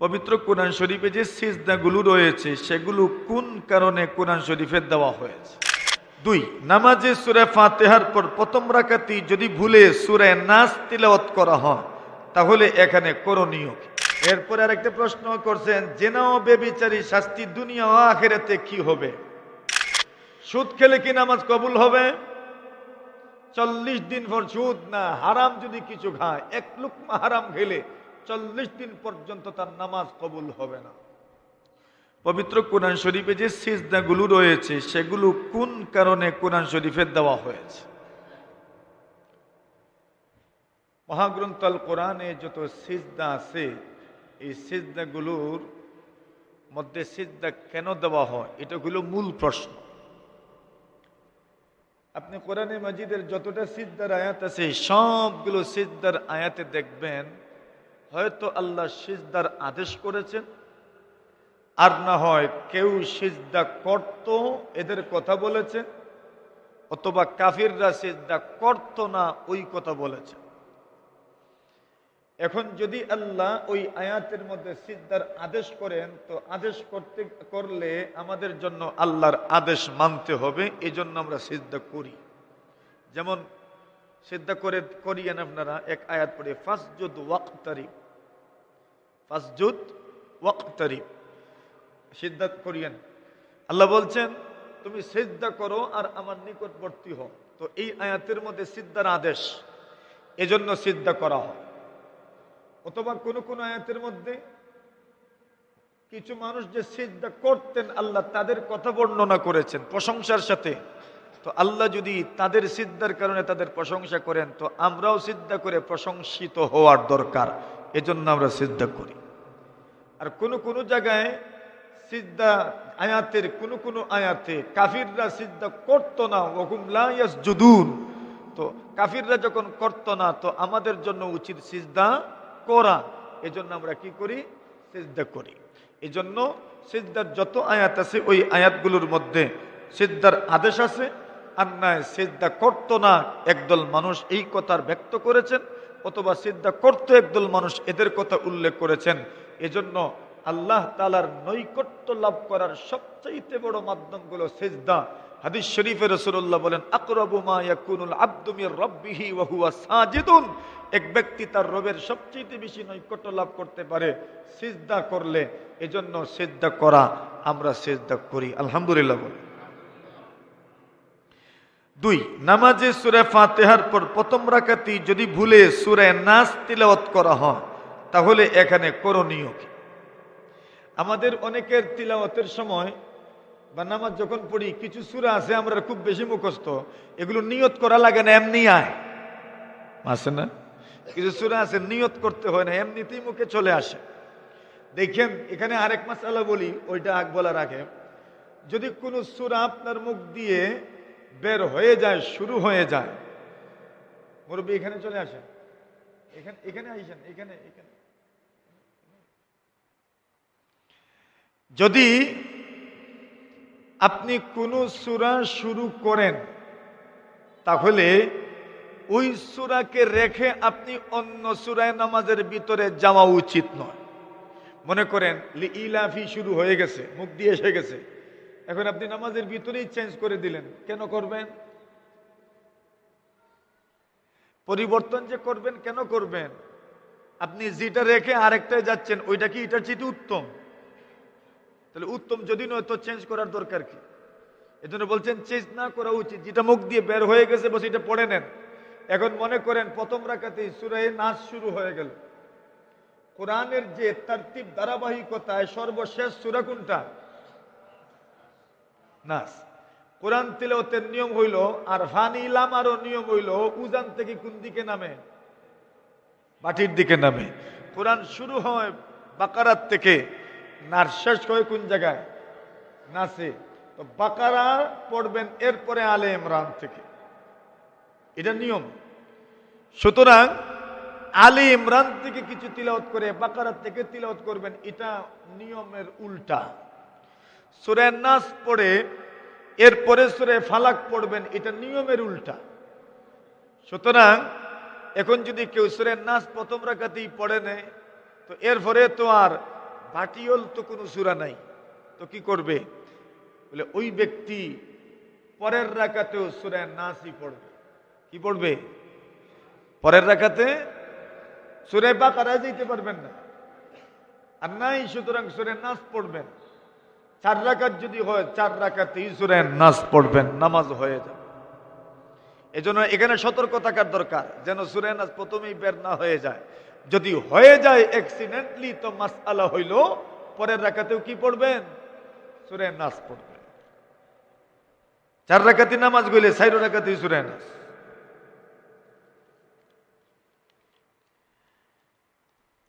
পবিত্র কোরআন শরীফে যে সিজদাগুলো রয়েছে, সেগুলো কোন কারণে কোরআন শরীফে দেওয়া হয়েছে? দুই, নামাজে সুরে ফাতেহার পর প্রথম রাকাতি যদি ভুলে সুরে নাচ তিলাওয়াত করা হয়, তাহলে এখানে করণীয়? এরপরে আরেকটা প্রশ্ন করছেন, জেনাও বেবিচারী শাস্তি দুনিয়া আখেরাতে কি হবে? সুদ খেলে কি নামাজ কবুল হবে? চল্লিশ দিন পর সুদ না, হারাম যদি কিছু খায়, এক লুকমা হারাম খেলে চল্লিশ দিন পর্যন্ত তার নামাজ কবুল হবে না। পবিত্র কোরআন শরীফে যে সিজদাগুলো রয়েছে, সেগুলো কোন কারণে কোরআন শরীফে দেওয়া হয়েছে? মহাগ্রন্থল কোরআনে যত সিজদা আছে, এই সিজদাগুলোর মধ্যে সিজদা কেন দেওয়া হয়, এটা হলো মূল প্রশ্ন। আপনি কোরআনে মাজিদের যতটা সিজদার আয়াত আছে, সবগুলো সিজদার আয়াতে দেখবেন হয়তো আল্লাহ সিজদার আদেশ করেছেন, আর না হয় কেউ সিজদা করত, এদের কথা বলেছে অথবা কাফিররা সিজদা করত না, ওই কথা বলেছে এখন যদি আল্লাহ ওই আয়াতের মধ্যে সিজদার আদেশ করেন, তো আদেশ করতে, করলে আমাদের জন্য আল্লাহর আদেশ মানতে হবে এই জন্য আমরা সিজদা করি। যেমন সিদ্ধা করে করিয়েন আপনারা এক আয়াত পড়ে, ফাসজুদ ওয়াক্তারিব ফাসজুদ ওয়াক্তারিব সিদ্ধাত করিয়েন। আল্লাহ বলছেন, তুমি সিদ্ধা করো আর আমার নিকটবর্তী হও। তো এই আয়াতের মধ্যে সিদ্ধার আদেশ, এজন্য সিদ্ধা করা হয়। অথবা কোন কোন আয়াতের মধ্যে কিছু মানুষ যে সিদ্ধা করতেন, আল্লাহ তাদের কথা বর্ণনা করেছেন প্রশংসার সাথে। তো আল্লাহ যদি তাদের সিদ্ধার কারণে তাদের প্রশংসা করেন, তো আমরাও সিদ্ধা করে প্রশংসিত হওয়ার দরকার। এজন্য আমরা সিদ্ধা করি। আর কোন কোন জায়গায় সিদ্ধা আয়াতের কোন কোন আয়াতে কাফিররা সিদ্ধা করতো না ওকুম লাইয়াস জুদুন তো কাফিররা যখন করতো না, তো আমাদের জন্য উচিত সিজদা করা। এজন্য আমরা কি করি? সিজদা করি। এজন্য সিজদার যত আয়াত আছে, ওই আয়াতগুলোর মধ্যে সিদ্ধার আদেশ আছে আর নয় সিদ্ধা করতো না, একদল মানুষ এই কথার ব্যক্ত করেছেন, অথবা সিদ্ধা করতো একদল মানুষ এদের কথা উল্লেখ করেছেন। এজন্য আল্লাহ তালার নৈকট্য লাভ করার সবচাইতে বড় মাধ্যমগুলো সিজদা। হাদিস শরীফে রসুল্লাহ বলেন, আকরাবু মা ইয়াকুনুল আব্দু মির রাব্বিহি ওয়া হুয়া সাজিদুন। এক ব্যক্তি তার রবের সবচেয়ে বেশি নৈকট্য লাভ করতে পারে সিজদা করলে। এজন্য সিজদা করা, আমরা সিজদা করি। আলহামদুলিল্লাহ বলি দুই, নামাজে সুরে ফাতেহার পর প্রথম রাকাতি যদি ভুলে সুরে নাচ তিলাওয়াত করা হয়, তাহলে এখানে করণীয় কি? আমাদের অনেকের তিলাওয়াতের সময় বা নামাজ যখন পড়ি, কিছু সুরা আছে আমরা খুব বেশি মুখস্থ, এগুলো নিয়ত করা লাগে না, এমনি আয়। আছে না? কিছু সুরা আছে নিয়ত করতে হয় না, এমনিতেই মুখে চলে আসে। দেখেন, এখানে আরেক মাসালা বলি, ওইটা আগ বলার আগে। যদি কোনো সুরা আপনার মুখ দিয়ে বের হয়ে যায়, শুরু হয়ে যায়। মুরব্বী, এখানে চলে আসেন। এখানে এখানে আইসেন, এখানে এখানে। যদি আপনি কোনো সুরা শুরু করেন, তাহলে ওই সুরাকে রেখে আপনি অন্য সুরায় নামাজের ভিতরে যাওয়া উচিত নয়। মনে করেন ইলাফি শুরু হয়ে গেছে, মুখ দিয়ে এসে গেছে। এখন আপনি নামাজের ভিতরেই চেঞ্জ করে দিলেন। কেন করবেন? পরিবর্তন যে করবেন, কেন করবেন? আপনি যেটা রেখে আরেকটায় যাচ্ছেন, ওইটা কি এটার চেয়ে উত্তম? তাহলে উত্তম যদি নয়, তো চেঞ্জ করার দরকার কি? এজন্য বলছেন চেঞ্জ না করা উচিত। যেটা মুখ দিয়ে বের হয়ে গেছে, বসে এটা পড়ে নেন। এখন মনে করেন, প্রথম রাখাতেই সুরায় নাচ শুরু হয়ে গেল। কোরআনের যে তারতিব ধারাবাহিকতায় সর্বশেষ সুরা কোনটা? নাস। কোরআন তিলতের নিয়ম হইল আর ফানি লামারও নিয়ম হইল, উজান থেকে কোন দিকে নামে? বাটির দিকে নামে। কোরআন শুরু হয় বাকারাত থেকে নার শেষ হয় কোন জায়গায়? নাসে। তো বাকারা পড়বেন এরপরে আলে ইমরান থেকে। এটা নিয়ম। সুতরাং আলী ইমরান থেকে কিছু তিলাওত করে বাকারাত থেকে তিলাওত করবেন, এটা নিয়মের উল্টা। সুরে নাস পড়ে, এরপরে সুরে ফালাক পড়বেন, এটা নিয়মের উল্টা। সুতরাং, এখন যদি কেউ সুরে নাস প্রথম রাখাতেই পড়ে নেয় তো এরপরে তো আর ভাটিওল তো কোনো সুরা নাই। তো কি করবে? বলে ওই ব্যক্তি পরের রাকাতেও সুরা নাসই পড়বে। কি পড়বে? পরের রাখাতে সুরে বা বাকারায় যেতে পারবেন না। আর নাই, সুতরাং সুরে নাচ পড়বেন। চার রাকাত যদি হয়, চার রাকাতেই সুরে নাচ পড়বেন, নামাজ হয়ে যাবে। এজন্য এখানে সতর্ক থাকার দরকার, যেন সুরে নাচ প্রথমেই বের না হয়ে যায়। যদি হয়ে যায় অ্যাক্সিডেন্টলি তো মাস আলা হইল, পরের রাখাতেও কি পড়বেন? সুরে নাচ পড়বেন। চার রাখাতি নামাজ গইলে সাইরো রাখাতেই সুরে নাচ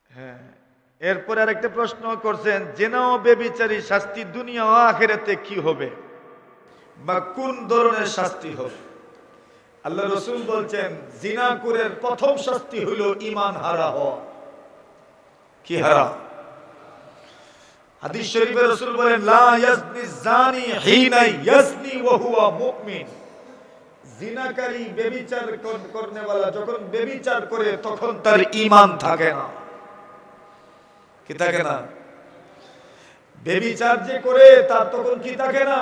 হ্যাঁ। এরপরে আরেকটা প্রশ্ন করছেন জেনা বেবিচারী শাস্তি দুনিয়া ও আখেরাতে কি হবে? বা কোন ধরনের শাস্তি হবে? আল্লাহ রসুল বলছেন জিনাকুরের প্রথম শাস্তি হলো ইমান হারা হওয়া। কি হারা? হাদিস শরীফে রসুল বলেন, লা ইয়াজনি জানি হিনা ইয়াজনি ওয়া হুয়া মুমিন। জিনাকারী বেবিচার করনে वाला যখন বেবিচার করে, তখন তার ঈমান থাকে না। কি থাকে না? বেবিচার যে করে তার তখন কি থাকে না?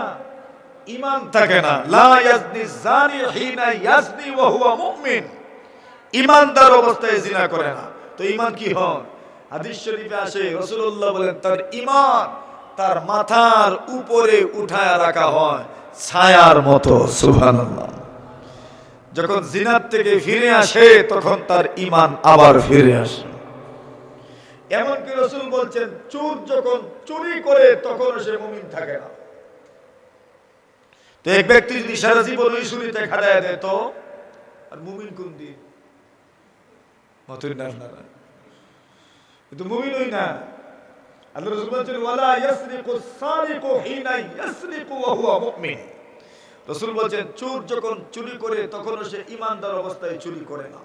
ইমান থাকে না। লা ইয়াজনি জানি হিনা ইয়াজনি ওয়া হুয়া মুমিন। ঈমানদার অবস্থায় জিনা করে না। তো ইমান কি হয়? হাদিস শরীফে আসে রাসূলুল্লাহ বলেন তার ইমান তার মাথার উপরে উঠায় রাখা হয় ছায়ার মতো সুবহানাল্লাহ। যখন জিনার থেকে ফিরে আসে তখন তার ইমান আবার ফিরে আসে। এমনকি রসুল বলছেন, চোর যখন চুরি করে, তখন সে মুমিন থাকে না। তো এক ব্যক্তি যদি সারা জীবন ওই চুরিতে খাটায় দেয়, তো আর মুমিন কোন মতুর না কিন্তু মুমিন না। আল্লাহ রাসূল বলেন ওয়ালা ইয়াসরিকু সারিকু হিনা ইয়াসরিকু ওয়া হুয়া মুমিন। রাসূল চোর যখন চুরি করে তখন সে ঈমানদার অবস্থায় চুরি করে না।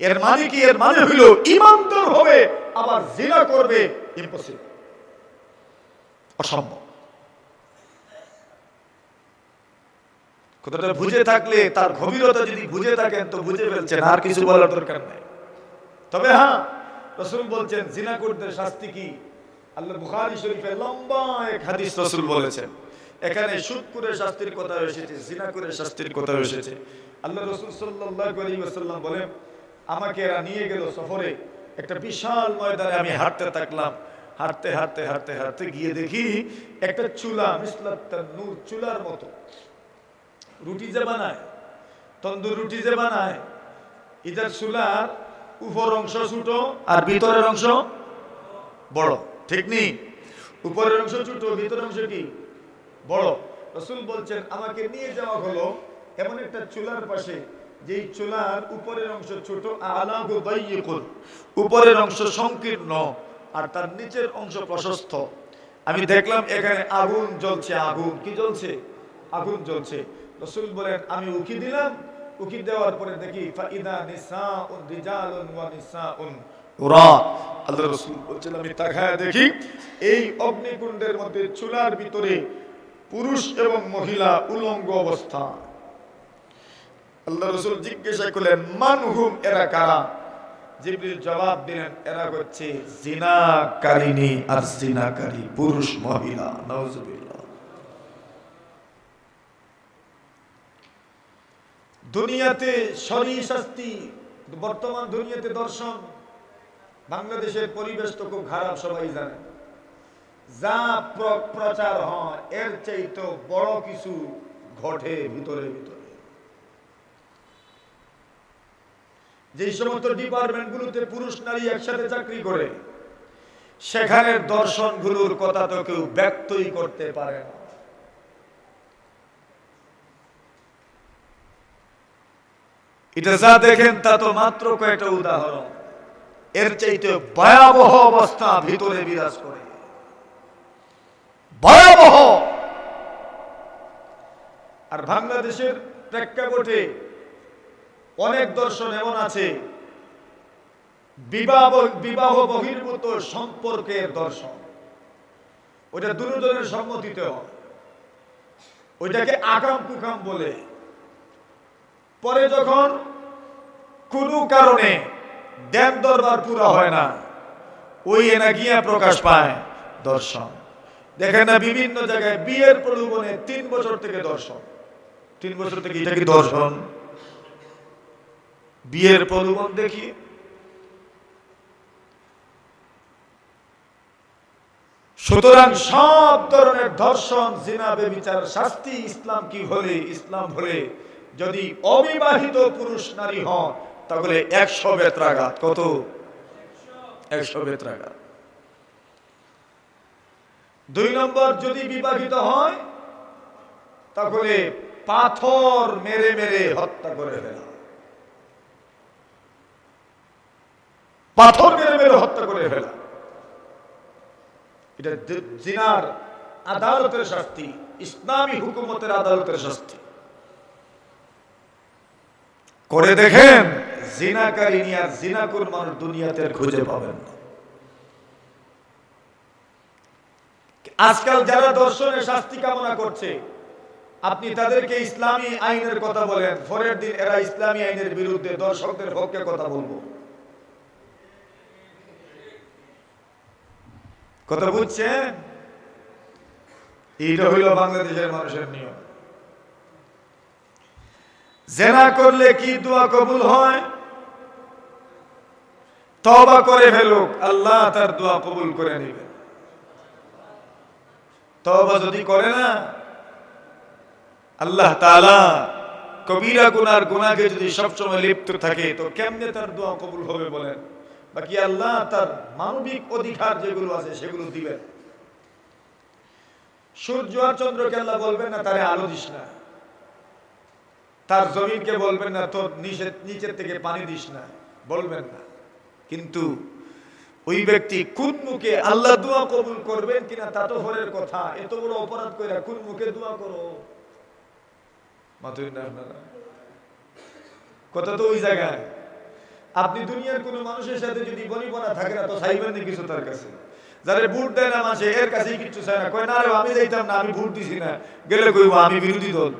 এর মানে কি? এর মানে হইল ঈমানদার হবে, আবার জিনা করবে ইম্পসিবল অসম্ভব। কথাটা বুঝে থাকলে, তার গভীরতা যদি বুঝে থাকেন, তো বুঝে ফেলছেন, আর কিছু বলার দরকার নেই। তবে হ্যাঁ রসুল বলছেন, জিনাকুরদের শাস্তি কি? আল্লাহ বুখারী শরীফে লম্বা এক হাদিস রসুল বলেছেন। এখানে সুদকুরের শাস্তির কথা এসেছে, জিনাকুরের শাস্তির কথা এসেছে। আল্লাহ রসুল সাল্লাল্লাহু আলাইহি ওয়াসাল্লাম বলেন আমাকে এরা নিয়ে গেল সফরে। একটা বিশাল ময়দানে আমি হাঁটতে থাকলাম। হাঁটতে হাঁটতে হাঁটতে হাঁটতে গিয়ে দেখি একটা চুলা নূর চুলার মতো। রুটি যে বানায়, তন্দুর রুটি যে বানায়, ইদার চুলার উপর অংশ ছোট আর ভিতরের অংশ বড়। ঠিক নেই উপরের অংশ ছোট, ভিতরের অংশ কি? বড়। রসুল বলছেন, আমাকে নিয়ে যাওয়া হলো এমন একটা চুলার পাশে যেই চুলার উপরের অংশ ছোট আলাগু উপরের অংশ সংকীর্ণ আর তার নিচের অংশ প্রশস্ত। আমি দেখলাম এখানে আগুন জ্বলছে আগুন কি জ্বলছে? আগুন জ্বলছে। রসুল বলেন আমি উকি দিলাম। উকি দেওয়ার পরে দেখি ফাইদা নিসাউন রিজালুন ওয়া নিসাউন। উরা আল্লাহ রাসূল বলছেন আমি তাকায় দেখি এই অগ্নিকুণ্ডের মধ্যে চুলার ভিতরে পুরুষ এবং মহিলা উলঙ্গ অবস্থা। আল্লাহ রসুল জিজ্ঞাসা করলেন মানহুম এরা কারা? জিবরিল জবাব দিলেন, এরা হচ্ছে জিনাকারিনী আর জিনাকারী, পুরুষ, মহিলা দুনিয়াতে শরী শাস্তি বর্তমান দুনিয়াতে দর্শন, বাংলাদেশের পরিবেশ তো খুব খারাপ, সবাই জানে। যা প্রচার হয়, এর চাইতে বড় কিছু ঘটে ভিতরে ভিতরে। যে সমস্ত ডিপার্টমেন্ট গুলোতে পুরুষ নারী একসাথে চাকরি করে সেখানে দর্শনগুলোর কথা তো কেউ ব্যক্তই করতে পারে না। এটা যা দেখেন তা তো মাত্র কয়েকটা উদাহরণ। এর চাইতে ভয়াবহ অবস্থা ভিতরে বিরাজ করে। ভয়াবহ! আর বাংলাদেশের প্রেক্ষাপটে অনেক দর্শন এমন আছে। বিবাহ বিবাহ বহির্ভূত সম্পর্কের দর্শন। ওইটা দুজনের সম্মতিতে হয়। ওইটাকে আকাম কুকাম বলে। পরে যখন কোনো কারণে দেন দরবার পুরা হয় না, ওই এনা গিয়া প্রকাশ পায় দর্শন। দেখেন না, বিভিন্ন জায়গায় বিয়ের প্রলোভনে তিন বছর থেকে দর্শন। তিন বছর থেকে এটা কি দর্শন? বিয়ের প্রলোভন দেখি। সুতরাং সব ধরনের ধর্ষণ জিনাবে বিচার শাস্তি ইসলাম কি হলে, ইসলাম হলে যদি অবিবাহিত পুরুষ নারী হন, তাহলে একশো বেত্রাঘাত। কত? একশো বেত্রাঘাত। দুই নম্বর, যদি বিবাহিত হয়, তাহলে পাথর মেরে মেরে হত্যা করে ফেলা। পাথর মেরে মেরে হত্যা করে ফেলা। এটা জিনার আদালতের শাস্তি, ইসলামী হুকুমতের আদালতের শাস্তি। করে দেখেন, জিনাকারী নিয়ে মানুষ দুনিয়াতে খুঁজে পাবেন না। আজকাল যারা দর্শনের শাস্তি কামনা করছে, আপনি তাদেরকে ইসলামী আইনের কথা বলেন পরের দিন এরা ইসলামী আইনের বিরুদ্ধে দর্শকদের পক্ষে কথা বলব। কথা বুঝছেন? এইটা হইল বাংলাদেশের মানুষের নিয়ম। জেনা করলে কি দোয়া কবুল হয়? তবা করে ফেলুক আল্লাহ তার দোয়া কবুল করে নেবে। তবা যদি করে না আল্লাহ তালা কবিরা গুনার গুনাকে যদি সবসময় লিপ্ত থাকে তো কেমনে তার দোয়া কবুল হবে বলেন? বাকি আল্লাহ তার মানবিক অধিকার যেগুলো আছে সেগুলো দিবেন। সূর্য আর চন্দ্রকে আল্লাহ বলবেন না, তারে আলো দিস না। তার জমিনকে বলবেন না, তোর নিচে নিচের থেকে পানি দিস না। বলবেন না। কিন্তু ওই ব্যক্তি কোন মুখে আল্লাহ দোয়া কবুল করবেন কিনা তা তো হরের কথা। এত বড় অপরাধ করে কোন মুখে দোয়া করো? মাতুই কথা তো ওই জায়গায়। আপনি দুনিয়ার কোন মানুষের সাথে যদি বনিবনা থাকে না, তো চাইবেন না কিছু তার কাছে যারা ভোট দেয় না মাসে এর কাছেই কিছু চায় না। কয়, না রে, আমি যাইতাম না, আমি ভোট দিছি না। গেলে কইব, আমি বিরোধী দল।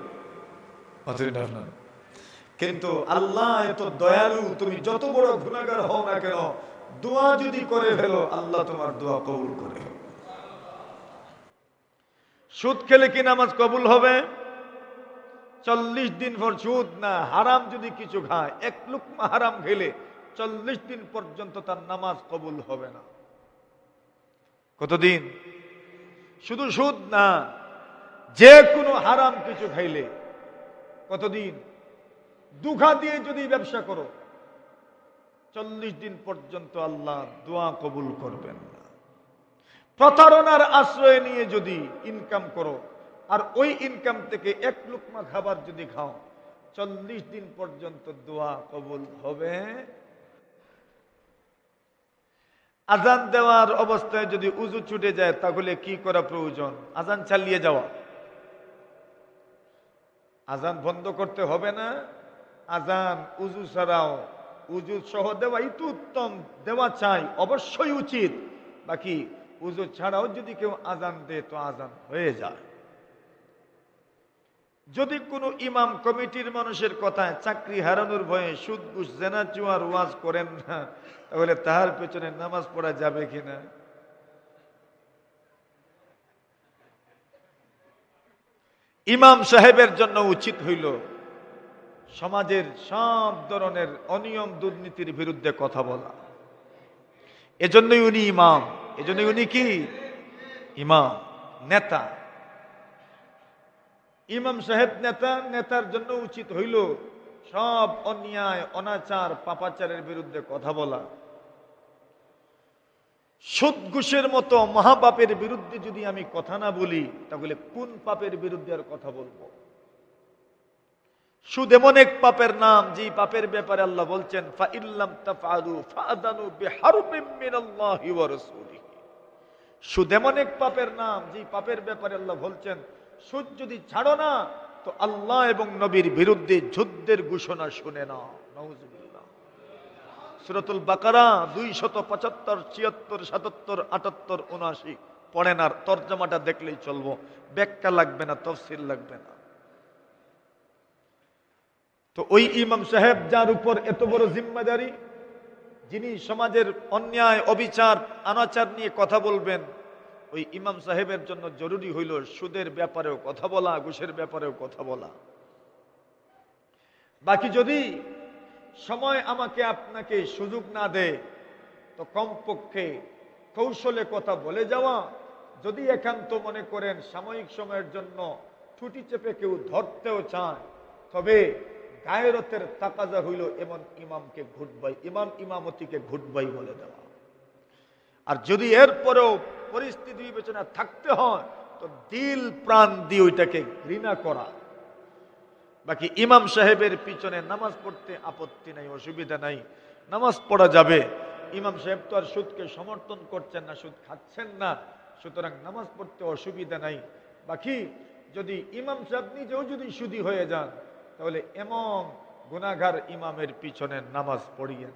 কিন্তু আল্লাহ এত দয়ালু, তুমি যত বড় গুণাগার হও না কেন, দোয়া যদি করে ফেলো, আল্লাহ তোমার দোয়া কবুল করে। সুদ খেলে কি নামাজ কবুল হবে? চল্লিশ দিন পর সুদ না, হারাম যদি কিছু খায়, এক লুকমা হারাম খেলে চল্লিশ দিন পর্যন্ত তার নামাজ কবুল হবে না। কতদিন? শুধু সুদ না যে কোনো হারাম কিছু খাইলে কতদিন? দুঘা দিয়ে যদি ব্যবসা করো চল্লিশ দিন পর্যন্ত আল্লাহ দোয়া কবুল করবেন না। প্রতারণার আশ্রয় নিয়ে যদি ইনকাম করো আর ওই ইনকাম থেকে এক লুকমা খাবার যদি খাও চল্লিশ দিন পর্যন্ত দোয়া কবুল হবে আজান দেওয়ার অবস্থায় যদি উজু ছুটে যায়, তাহলে কি করা প্রয়োজন? আজান চালিয়ে যাওয়া। আজান বন্ধ করতে হবে না। আজান উজু ছাড়াও, উজু সহ দেওয়াই তো উত্তম, দেওয়া চাই, অবশ্যই উচিত। বাকি উজু ছাড়াও যদি কেউ আজান দেয়, তো আজান হয়ে যায়। যদি কোনো ইমাম কমিটির মানুষের কথায় চাকরি হারানোর ভয়ে সুদ ঘুষ জেনা চুয়ার ওয়াজ করেন না, তাহলে তাহার পেছনে নামাজ পড়া যাবে কিনা ইমাম সাহেবের জন্য উচিত হইল সমাজের সব ধরনের অনিয়ম দুর্নীতির বিরুদ্ধে কথা বলা। এজন্যই উনি ইমাম। এজন্যই উনি কি? ইমাম, নেতা। ইমাম সাহেব নেতা, নেতার জন্য উচিত হইল সব অন্যায়, অনাচার, পাপাচারের বিরুদ্ধে কথা বলা। সুদ মতো মহাপাপের বিরুদ্ধে যদি আমি কথা না বলি, তাহলে কোন পাপের বিরুদ্ধে আর কথা বলব? সুদ এমন এক পাপের নাম যে পাপের ব্যাপারে আল্লাহ বলছেন সুদ এমন এক পাপের নাম যে পাপের ব্যাপারে আল্লাহ বলছেন সুদ যদি ছাড়ো না, তো আল্লাহ এবং নবীর বিরুদ্ধে যুদ্ধের ঘোষণা শুনে না সুরাতুল বাকারা দুই শত পঁচাত্তর, ছিয়াত্তর, সাতাত্তর, আটাত্তর, উনআশি। পড়েন আর তর্জমাটা দেখলেই চলবো। ব্যাখ্যা লাগবে না, তফসিল লাগবে না। তো ওই ইমাম সাহেব যার উপর এত বড় জিম্মাদারি, যিনি সমাজের অন্যায়, অবিচার আনাচার নিয়ে কথা বলবেন ওই ইমাম সাহেবের জন্য জরুরি হইল সুদের ব্যাপারেও কথা বলা, ঘুষের ব্যাপারেও কথা বলা। বাকি যদি সময় আমাকে আপনাকে সুযোগ না দেয়, তো কমপক্ষে কৌশলে কথা বলে যাওয়া, যদি একান্ত মনে করেন সাময়িক সময়ের জন্য ছুটি চেপে কেউ ধরতেও চায়, তবে গায়রতের তাকাজা হইল এমন ইমামকে ঘুটবাই, ইমাম ইমামতিকে ঘুটবাই বলে দেওয়া। আর যদি এরপরেও পরিস্থিতি বিবেচনা থাকতে হয়, তো দিল প্রাণ দিয়ে ওইটাকে ঘৃণা করা। বাকি ইমাম সাহেবের পিছনে নামাজ পড়তে আপত্তি নাই, অসুবিধা নাই। নামাজ পড়া যাবে। ইমাম সাহেব তো আর সুদকে সমর্থন করছেন না, সুদ খাচ্ছেন না, সুতরাং নামাজ পড়তে অসুবিধা নাই। বাকি যদি ইমাম সাহেব নিজেও যদি সুদী হয়ে যান, তাহলে এমন গুনাগার ইমামের পিছনে নামাজ পড়িয়েন।